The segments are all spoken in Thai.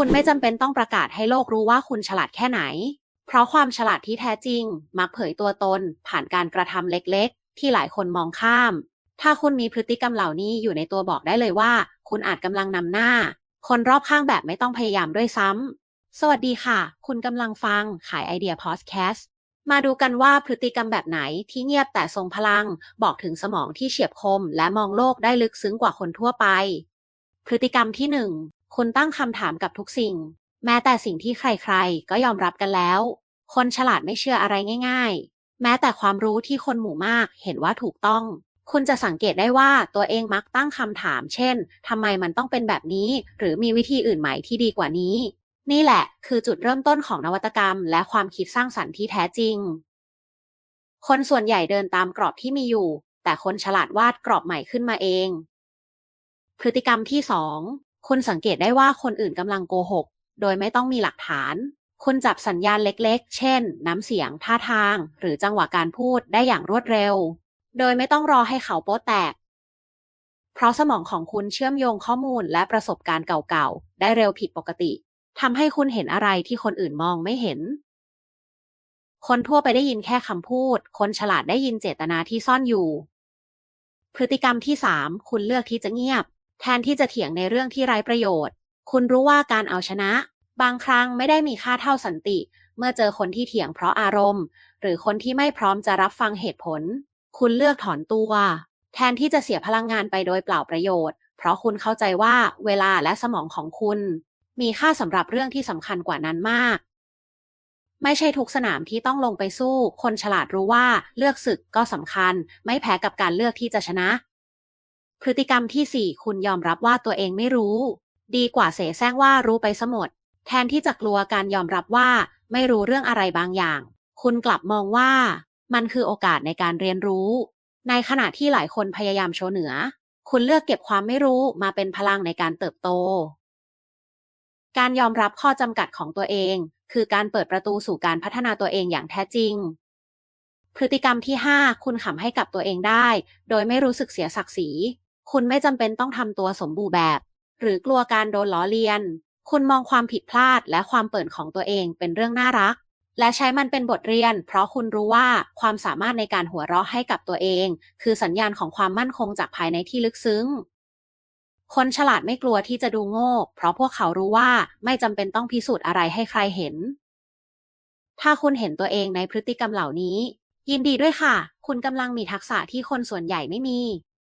คุณไม่จำเป็นต้องประกาศให้โลกรู้ว่าคุณฉลาดแค่ไหน เพราะความฉลาดที่แท้จริง มักเผยตัวตน ผ่านการกระทำเล็กๆ ที่หลายคนมองข้าม ถ้าคุณมีพฤติกรรมเหล่านี้อยู่ในตัวบอกได้เลยว่า คุณอาจกำลังนำหน้า คนรอบข้างแบบไม่ต้องพยายามด้วยซ้ำสวัสดีค่ะ คุณกำลังฟังขายไอเดียพอดแคสต์มาดูกันว่าพฤติกรรมแบบไหนที่เงียบแต่ทรงพลัง บอกถึงสมองที่เฉียบคม และมองโลกได้ลึกซึ้งกว่าคนทั่วไป พฤติกรรมที่หนึ่ง คุณตั้งคำถามกับทุกสิ่ง แม้แต่สิ่งที่ใครๆ ก็ยอมรับกันแล้ว คนฉลาดไม่เชื่ออะไรง่าย ๆ แม้แต่ความรู้ที่คนหมู่มากเห็นว่าถูกต้อง คุณจะสังเกตได้ว่าตัวเองมักตั้งคำถาม เช่นทำไมมันต้องเป็นแบบนี้ หรือมีวิธีอื่นไหมที่ดีกว่านี้ นี่แหละ คือจุดเริ่มต้นของนวัตกรรม และความคิดสร้างสรรค์ที่แท้จริง คนส่วนใหญ่เดินตามกรอบที่มีอยู่ แต่คนฉลาดวาดกรอบใหม่ขึ้นมาเองพฤติกรรมที่สอง คุณสังเกตได้ว่าคนอื่นกำลังโกหก โดยไม่ต้องมีหลักฐาน คุณจับสัญญาณเล็กๆ เช่น น้ำเสียง ท่าทาง หรือจังหวะการพูดได้อย่างรวดเร็ว โดยไม่ต้องรอให้เขาโป๊แตก เพราะสมองของคุณเชื่อมโยงข้อมูลและประสบการณ์เก่าๆ ได้เร็วผิดปกติทำให้คุณเห็นอะไรที่คนอื่นมองไม่เห็น คนทั่วไปได้ยินแค่คำพูด คนฉลาดได้ยินเจตนาที่ซ่อนอยู่ พฤติกรรมที่ 3 คุณเลือกที่จะเงียบ แทนที่จะเถียงในเรื่องที่ไร้ประโยชน์ คุณรู้ว่าการเอาชนะ บางครั้งไม่ได้มีค่าเท่าสันติ เมื่อเจอคนที่เถียงเพราะอารมณ์ หรือคนที่ไม่พร้อมจะรับฟังเหตุผล คุณเลือกถอนตัว แทนที่จะเสียพลังงานไปโดยเปล่าประโยชน์ เพราะคุณเข้าใจว่าเวลาและสมองของคุณ มีค่าสำหรับเรื่องที่สำคัญกว่านั้นมากไม่ใช่ทุกสนามที่ต้องลงไปสู้ คนฉลาดรู้ว่าเลือกศึกก็สำคัญ ไม่แพ้กับการเลือกที่จะชนะ พฤติกรรมที่ 4 คุณยอมรับว่าตัวเองไม่รู้ ดีกว่าเสแสร้งว่ารู้ไปซะหมด แทนที่จะกลัวการยอมรับว่า ไม่รู้เรื่องอะไรบางอย่าง คุณกลับมองว่า มันคือโอกาสในการเรียนรู้ ในขณะที่หลายคนพยายามโชว์เหนือ คุณเลือกเก็บความไม่รู้มาเป็นพลังในการเติบโต การยอมรับข้อจำกัดของตัวเอง คือการเปิดประตูสู่การพัฒนาตัวเองอย่างแท้จริงพฤติกรรมที่ 5 คุณขำให้กับตัวเองได้ โดยไม่รู้สึกเสียศักดิ์ศรี คุณไม่จำเป็นต้องทำตัวสมบูรณ์แบบ หรือกลัวการโดนล้อเลียน คุณมองความผิดพลาดและความเปิดของตัวเองเป็นเรื่องน่ารัก และใช้มันเป็นบทเรียน เพราะคุณรู้ว่าความสามารถในการหัวเราะให้กับตัวเอง คือสัญญาณของความมั่นคงจากภายในที่ลึกซึ้ง คนฉลาดไม่กลัวที่จะดูโง่ เพราะพวกเขารู้ว่าไม่จำเป็นต้องพิสูจน์อะไรให้ใครเห็น ถ้าคุณเห็นตัวเองในพฤติกรรมเหล่านี้ ยินดีด้วยค่ะ คุณกำลังมีทักษะที่คนส่วนใหญ่ไม่มี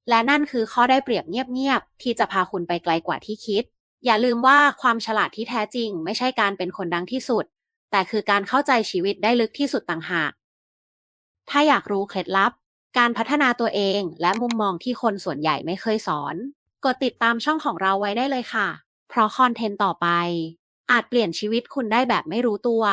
และนั่นคือข้อได้เปรียบเงียบๆที่จะพาคุณไปไกลกว่าที่คิด อย่าลืมว่าความฉลาดที่แท้จริง ไม่ใช่การเป็นคนดังที่สุด แต่คือการเข้าใจชีวิตได้ลึกที่สุดต่างหาก ถ้าอยากรู้เคล็ดลับ การพัฒนาตัวเองและมุมมองที่คนส่วนใหญ่ไม่เคยสอน กดติดตามช่องของเราไว้ได้เลยค่ะ เพราะคอนเทนต์ต่อไป อาจเปลี่ยนชีวิตคุณได้แบบไม่รู้ตัว